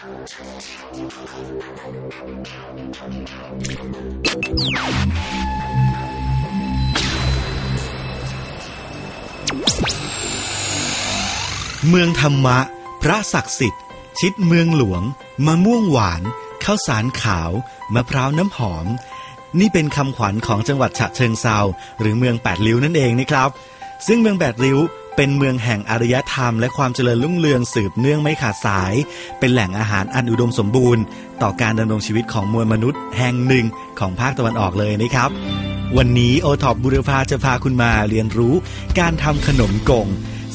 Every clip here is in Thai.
เมืองธรรมะ พระศักดิ์สิทธิ์ ชิดเมืองหลวง มะม่วงหวานข้าวสารขาว มะพร้าวน้ำหอม นี่เป็นคำขวัญของจังหวัดฉะเชิงเซาหรือเมืองแปดริ้วนั่นเองนะครับ ซึ่งเมืองแปดริ้ว เป็นเมืองแห่งอารยธรรม และความเจริญรุ่งเรืองสืบเนื่องไม่ขาดสาย เป็นแหล่งอาหารอันอุดมสมบูรณ์ ต่อการดำรงชีวิตของมวลมนุษย์ แห่งหนึ่งของภาคตะวันออกเลยนะครับ วันนี้โอท็อปบุรพาจะพาคุณมาเรียนรู้การทำขนมกง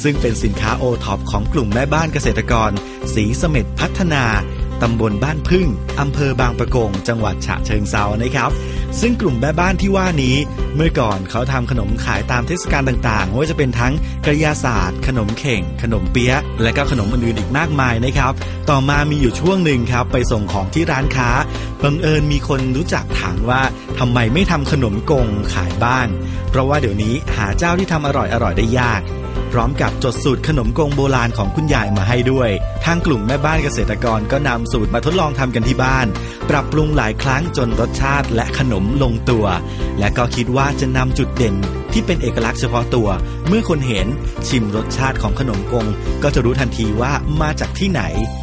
ซึ่งเป็นสินค้าโอท็อปของกลุ่มแม่บ้านเกษตรกร สีเสม็ดพัฒนาตำบลบ้านพึ่งอำเภอบางปะกง จังหวัดฉะเชิงเซานะครับ ซึ่งกลุ่มแม่บ้านที่ว่านี้ เมื่อก่อนเขาทำขนมขายตามเทศกาลต่างๆไม่ว่าจะเป็นทั้งกระยาศาสตร์ ขนมเข่ง ขนมเปี๊ยะ และก็ขนมอื่นๆอีกมากมายนะครับ ต่อมามีอยู่ช่วงหนึ่งครับ ไปส่งของที่ร้านค้าบังเอิญมีคนรู้จักถามว่าทำไมไม่ทำขนมกงขายบ้าง เพราะว่าเดี๋ยวนี้หาเจ้าที่ทำอร่อยๆได้ยาก พร้อมกับจดสูตรขนมกงโบราณของคุณยายมาให้ด้วย ทางกลุ่มแม่บ้านเกษตรกรก็นำสูตรมาทดลองทำกันที่บ้าน ปรับปรุงหลายครั้งจนรสชาติและขนมลงตัว และก็คิดว่าจะนำจุดเด่นที่เป็นเอกลักษณ์เฉพาะตัว เมื่อคนเห็นชิมรสชาติของขนมกง ก็จะรู้ทันทีว่ามาจากที่ไหน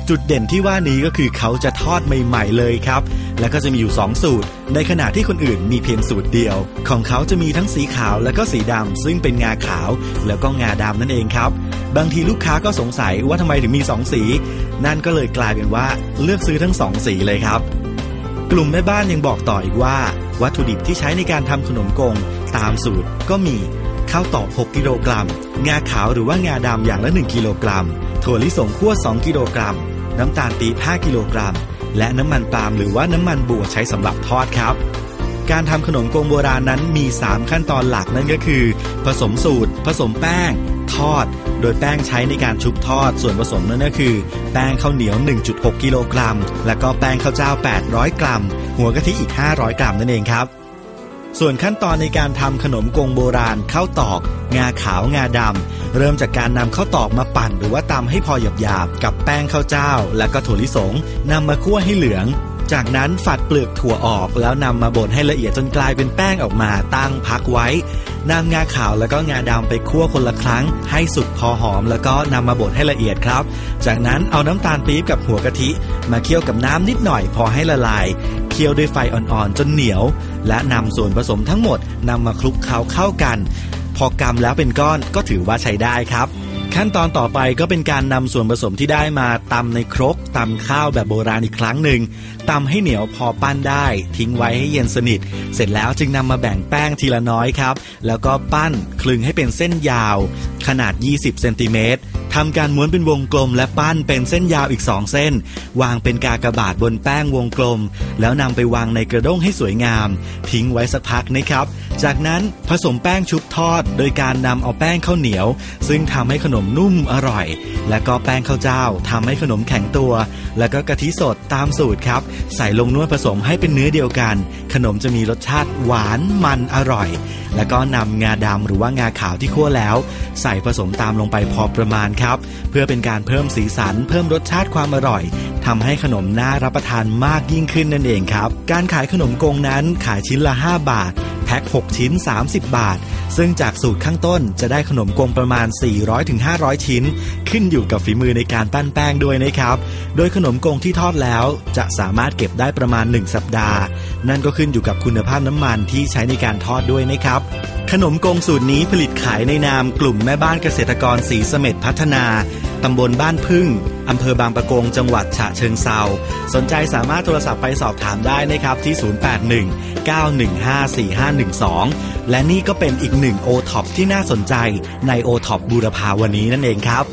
จุดเด่นที่ว่านี้ก็คือเขาจะทอดใหม่ ๆ เลยครับ และก็จะมีอยู่ 2 สูตร ในขณะที่คนอื่นมีเพียงสูตรเดียว ของเขาจะมีทั้งสีขาวและก็สีดำซึ่งเป็นงาขาว แล้วก็งาดำนั่นเองครับ บางทีลูกค้าก็สงสัยว่าทำไมถึงมี 2 สี นั่นก็เลยกลายเป็นว่าเลือกซื้อทั้ง 2 สีเลยครับ กลุ่มแม่บ้านยังบอกต่ออีกว่า วัตถุดิบที่ใช้ในการทำขนมกง ตามสูตรก็มีข้าวตอก 6 กิโลกรัม งาขาวหรือว่างาดำอย่างละ 1 กิโลกรัม ถั่วลิสงคั่ว 2 กิโลกรัม น้ำตาลปี๊บ5กิโลกรัม และน้ำมันปาล์มหรือว่าน้ำมันบัวใช้สำหรับทอดครับ การทำขนมกงโบราณนั้นมี 3 ขั้นตอนหลักนั่นก็คือ ผสมสูตร ผสมแป้ง ทอด โดยแป้งใช้ในการชุบทอด ส่วนผสมนั่นก็คือ แป้งข้าวเหนียว 1.6 กิโลกรัม และก็แป้งข้าวเจ้า 800 กรัม หัวกะทิอีก 500 กรัมนั่นเองครับ ส่วนขั้นตอนในการทำขนมกงโบราณข้าวตอก งาขาวงาดำเริ่มจากการนำข้าวตอกมาปั่น หรือว่าตำให้พอหยาบๆกับแป้งข้าวเจ้า และก็ถั่วลิสงนำมาคั่วให้เหลือง จากนั้นฝัดเปลือกถั่วออก แล้วนำมาบดให้ละเอียดจนกลายเป็นแป้งออกมาตั้งพักไว้นำงาขาวแล้วก็งาดำไปคั่วคนละครั้ง ให้สุกพอหอมแล้วก็นำมาบดให้ละเอียดครับ จากนั้นเอาน้ำตาลปี๊บกับหัวกะทิ มาเคี่ยวกับน้ำนิดหน่อยพอให้ละลาย คี่ยวด้วยไฟอ่อนๆ จนเหนียว และนำส่วนผสมทั้งหมดนำมาคลุกเคล้าเข้ากัน พอกำแล้วเป็นก้อนก็ถือว่าใช้ได้ครับ ขั้นตอนต่อไปก็เป็นการนำส่วนผสมที่ได้มาตำในครกตำข้าวแบบโบราณอีกครั้งหนึ่งตำให้เหนียวพอปั้นได้ ทิ้งไว้ให้เย็นสนิท เสร็จแล้วจึงนำมาแบ่งแป้งทีละน้อยครับ แล้วก็ปั้นคลึงให้เป็นเส้นยาว ขนาด 20 เซนติเมตร ทำการม้วนเป็นวงกลมและปั้นเป็นเส้นยาวอีก2เส้น วางเป็นกากบาทบนแป้งวงกลม แล้วนำไปวางในกระด้งให้สวยงาม ทิ้งไว้สักพักนะครับ จากนั้นผสมแป้งชุบทอด โดยการนำเอาแป้งข้าวเหนียว ซึ่งทำให้ขนมนุ่มอร่อย และก็แป้งข้าวเจ้าทำให้ขนมแข็งตัว แล้วก็กะทิสดตามสูตรครับ ใส่ลงนวดผสมให้เป็นเนื้อเดียวกัน ขนมจะมีรสชาติหวานมันอร่อย แล้วก็นำงาดำหรือว่างาขาวที่คั่วแล้ว ใส่ผสมตามลงไปพอประมาณครับ เพื่อเป็นการเพิ่มสีสัน เพิ่มรสชาติความอร่อยทำให้ขนมน่ารับประทานมากยิ่งขึ้นนั่นเองครับ การขายขนมกงนั้นขายชิ้นละ 5 บาท แพ็ค 6 ชิ้น 30 บาท ซึ่งจากสูตรข้างต้นจะได้ขนมกงประมาณ 400-500 ชิ้น ขึ้นอยู่กับฝีมือในการปั้นแป้งด้วยนะครับ โดยขนมกงที่ทอดแล้วจะสามารถเก็บได้ประมาณ 1 สัปดาห์ นั่นก็ขึ้นอยู่กับคุณภาพน้ำมันที่ใช้ในการทอดด้วยนะครับ ขนมกงสูตรนี้ผลิตขายในนามกลุ่มแม่บ้านเกษตรกรสีเสม็ดพัฒนา ตำบลบ้านพึ่ง อำเภอบางประกง จังหวัดฉะเชิงเซาสนใจสามารถโทรศัพท์ไปสอบถามได้นะครับที่ 0819154512 และนี่ก็เป็นอีกหนึ่งโอท็อปที่น่าสนใจในโอท็อปบูรพาวันนี้นั่นเองครับ